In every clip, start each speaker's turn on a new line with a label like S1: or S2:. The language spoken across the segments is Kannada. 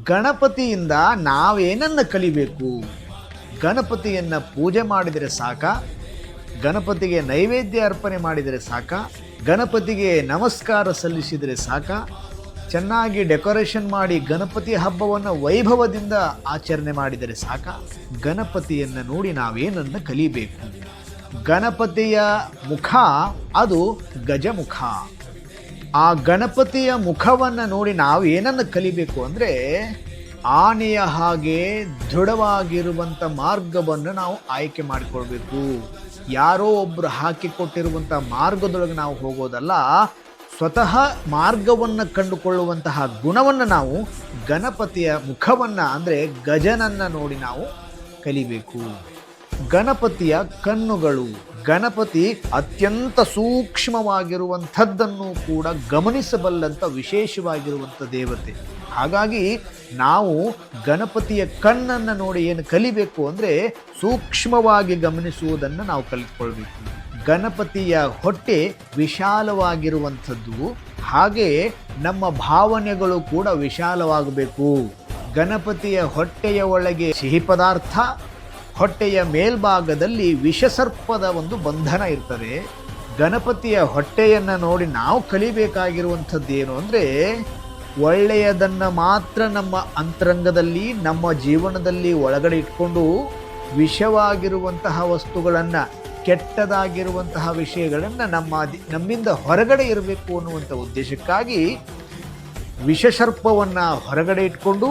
S1: ಗಣಪತಿಯಿಂದ ನಾವೇನನ್ನ ಕಲಿಬೇಕು? ಗಣಪತಿಯನ್ನು ಪೂಜೆ ಮಾಡಿದರೆ ಸಾಕ, ಗಣಪತಿಗೆ ನೈವೇದ್ಯ ಅರ್ಪಣೆ ಮಾಡಿದರೆ ಸಾಕ, ಗಣಪತಿಗೆ ನಮಸ್ಕಾರ ಸಲ್ಲಿಸಿದರೆ ಸಾಕ, ಚೆನ್ನಾಗಿ ಡೆಕೋರೇಷನ್ ಮಾಡಿ ಗಣಪತಿ ಹಬ್ಬವನ್ನು ವೈಭವದಿಂದ ಆಚರಣೆ ಮಾಡಿದರೆ ಸಾಕ, ಗಣಪತಿಯನ್ನು ನೋಡಿ ನಾವೇನನ್ನು ಕಲಿಬೇಕು? ಗಣಪತಿಯ ಮುಖ ಅದು ಗಜಮುಖ. ಆ ಗಣಪತಿಯ ಮುಖವನ್ನು ನೋಡಿ ನಾವು ಏನನ್ನು ಕಲಿಬೇಕು ಅಂದರೆ ಆನೆಯ ಹಾಗೆ ದೃಢವಾಗಿರುವಂಥ ಮಾರ್ಗವನ್ನು ನಾವು ಆಯ್ಕೆ ಮಾಡಿಕೊಳ್ಬೇಕು. ಯಾರೋ ಒಬ್ಬರು ಹಾಕಿಕೊಟ್ಟಿರುವಂಥ ಮಾರ್ಗದೊಳಗೆ ನಾವು ಹೋಗೋದಲ್ಲ, ಸ್ವತಃ ಮಾರ್ಗವನ್ನು ಕಂಡುಕೊಳ್ಳುವಂತಹ ಗುಣವನ್ನು ನಾವು ಗಣಪತಿಯ ಮುಖವನ್ನು ಅಂದರೆ ಗಜನನ್ನು ನೋಡಿ ನಾವು ಕಲಿಬೇಕು. ಗಣಪತಿಯ ಕಣ್ಣುಗಳು ಗಣಪತಿ ಅತ್ಯಂತ ಸೂಕ್ಷ್ಮವಾಗಿರುವಂಥದ್ದನ್ನು ಕೂಡ ಗಮನಿಸಬಲ್ಲಂಥ ವಿಶೇಷವಾಗಿರುವಂಥ ದೇವತೆ. ಹಾಗಾಗಿ ನಾವು ಗಣಪತಿಯ ಕಣ್ಣನ್ನು ನೋಡಿ ಏನು ಕಲಿಬೇಕು ಅಂದರೆ ಸೂಕ್ಷ್ಮವಾಗಿ ಗಮನಿಸುವುದನ್ನು ನಾವು ಕಲಿತ್ಕೊಳ್ಬೇಕು. ಗಣಪತಿಯ ಹೊಟ್ಟೆ ವಿಶಾಲವಾಗಿರುವಂಥದ್ದು, ಹಾಗೆ ನಮ್ಮ ಭಾವನೆಗಳು ಕೂಡ ವಿಶಾಲವಾಗಬೇಕು. ಗಣಪತಿಯ ಹೊಟ್ಟೆಯ ಒಳಗೆ ಸಿಹಿ ಪದಾರ್ಥ ಹೊಟ್ಟೆಯ ಮೇಲ್ಭಾಗದಲ್ಲಿ ವಿಷಸರ್ಪದ ಒಂದು ಬಂಧನ ಇರ್ತದೆ. ಗಣಪತಿಯ ಹೊಟ್ಟೆಯನ್ನು ನೋಡಿ ನಾವು ಕಲಿಬೇಕಾಗಿರುವಂಥದ್ದೇನು ಅಂದರೆ ಒಳ್ಳೆಯದನ್ನು ಮಾತ್ರ ನಮ್ಮ ಅಂತರಂಗದಲ್ಲಿ, ನಮ್ಮ ಜೀವನದಲ್ಲಿ ಒಳಗಡೆ ಇಟ್ಕೊಂಡು ವಿಷವಾಗಿರುವಂತಹ ವಸ್ತುಗಳನ್ನು, ಕೆಟ್ಟದಾಗಿರುವಂತಹ ವಿಷಯಗಳನ್ನು ನಮ್ಮ ನಮ್ಮಿಂದ ಹೊರಗಡೆ ಇರಬೇಕು ಅನ್ನುವಂಥ ಉದ್ದೇಶಕ್ಕಾಗಿ ವಿಷಸರ್ಪವನ್ನು ಹೊರಗಡೆ ಇಟ್ಕೊಂಡು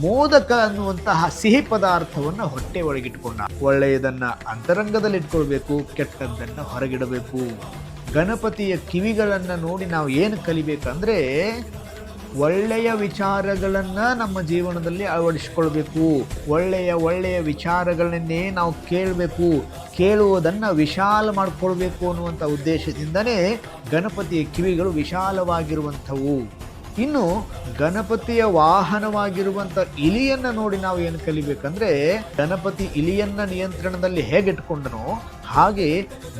S1: ಮೋದಕ ಅನ್ನುವಂತಹ ಸಿಹಿ ಪದಾರ್ಥವನ್ನು ಹೊಟ್ಟೆ ಒಳಗಿಟ್ಕೊಂಡ. ಒಳ್ಳೆಯದನ್ನ ಅಂತರಂಗದಲ್ಲಿ ಇಟ್ಕೊಳ್ಬೇಕು ಕೆಟ್ಟದ್ದನ್ನು ಹೊರಗಿಡಬೇಕು. ಗಣಪತಿಯ ಕಿವಿಗಳನ್ನು ನೋಡಿ ನಾವು ಏನು ಕಲಿಬೇಕಂದ್ರೆ, ಒಳ್ಳೆಯ ವಿಚಾರಗಳನ್ನು ನಮ್ಮ ಜೀವನದಲ್ಲಿ ಅಳವಡಿಸ್ಕೊಳ್ಬೇಕು. ಒಳ್ಳೆಯ ಒಳ್ಳೆಯ ವಿಚಾರಗಳನ್ನೇ ನಾವು ಕೇಳಬೇಕು. ಕೇಳುವುದನ್ನು ವಿಶಾಲ ಮಾಡಿಕೊಳ್ಬೇಕು ಅನ್ನುವಂಥ ಉದ್ದೇಶದಿಂದನೇ ಗಣಪತಿಯ ಕಿವಿಗಳು ವಿಶಾಲವಾಗಿರುವಂಥವು. ಇನ್ನು ಗಣಪತಿಯ ವಾಹನವಾಗಿರುವಂಥ ಇಲಿಯನ್ನು ನೋಡಿ ನಾವು ಏನು ಕಲಿಬೇಕಂದ್ರೆ ಗಣಪತಿ ಇಲಿಯನ್ನ ನಿಯಂತ್ರಣದಲ್ಲಿ ಹೇಗಿಟ್ಕೊಂಡನೋ ಹಾಗೆ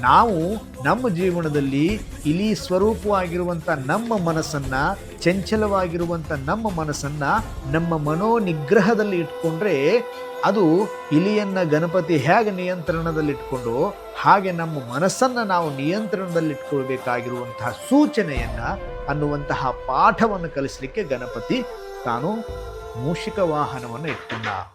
S1: ನಾವು ನಮ್ಮ ಜೀವನದಲ್ಲಿ ಇಲಿ ಸ್ವರೂಪವಾಗಿರುವಂಥ ನಮ್ಮ ಮನಸ್ಸನ್ನ ಚಂಚಲವಾಗಿರುವಂಥ ನಮ್ಮ ಮನಸ್ಸನ್ನು ನಮ್ಮ ಮನೋ ನಿಗ್ರಹದಲ್ಲಿ ಇಟ್ಕೊಂಡ್ರೆ ಅದು ಇಲಿಯನ್ನ ಗಣಪತಿ ಹೇಗೆ ನಿಯಂತ್ರಣದಲ್ಲಿಟ್ಕೊಂಡು ಹಾಗೆ ನಮ್ಮ ಮನಸ್ಸನ್ನು ನಾವು ನಿಯಂತ್ರಣದಲ್ಲಿಟ್ಕೊಳ್ಬೇಕಾಗಿರುವಂತಹ ಸೂಚನೆಯನ್ನು ಅನ್ನುವಂತಹ ಪಾಠವನ್ನು ಕಲಿಸಲಿಕ್ಕೆ ಗಣಪತಿ ತಾನು ಮೂಷಿಕ ವಾಹನವನ್ನು ಇಟ್ಕೊಂಡ.